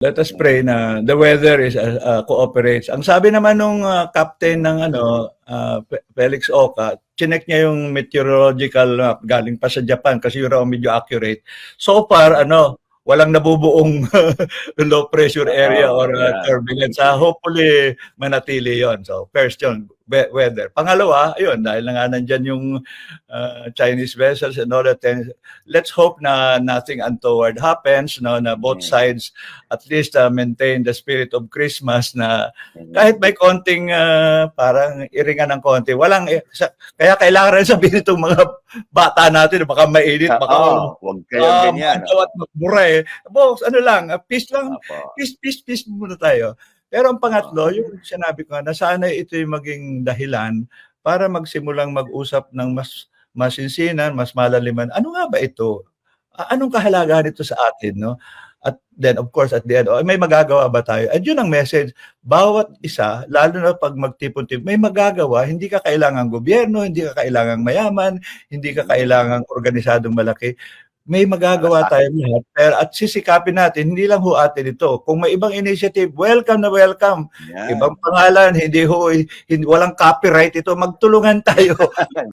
Let us pray na the weather is uh, uh, cooperates. Ang sabi naman nung uh, captain ng ano uh, Fe- Felix Oka, chinek niya yung meteorological map galing pa sa Japan kasi yun raw medyo accurate. So far ano, walang nabubuong low pressure area or uh, Yeah. turbulence. Uh, hopefully manatili 'yon. So first 'yon, weather. Pangalawa, ayun dahil na nga nandyan yung uh, Chinese vessels and all that. then Let's hope na nothing untoward happens, no, na both Mm. sides at least uh, maintain the spirit of Christmas na Mm. kahit may konting uh, parang iringan ng konti, walang eh, sa- kaya kailangan rin sabihin itong mga bata natin baka mainit, baka Oo, wag kayo ah, ganyan. at magmura eh. Boss, ano lang, peace lang, Opo. peace, peace, peace muna tayo. Pero ang pangatlo, yung sinabi ko na sana ito yung maging dahilan para magsimulang mag-usap ng mas masinsinan, mas malaliman. Ano nga ba ito? Anong kahalagahan nito sa atin, no? At then, of course, at the end, oh, may magagawa ba tayo? At yun ang message. Bawat isa, lalo na pag magtipon-tipon, may magagawa. Hindi ka kailangan gobyerno, hindi ka kailangan mayaman, hindi ka kailangan organisadong malaki. May magagawa tayo lahat. Pero at sisikapin natin, hindi lang ho atin ito. Kung may ibang initiative, welcome na welcome. Yan. Ibang pangalan, hindi ho, hindi, walang copyright ito. Magtulungan tayo.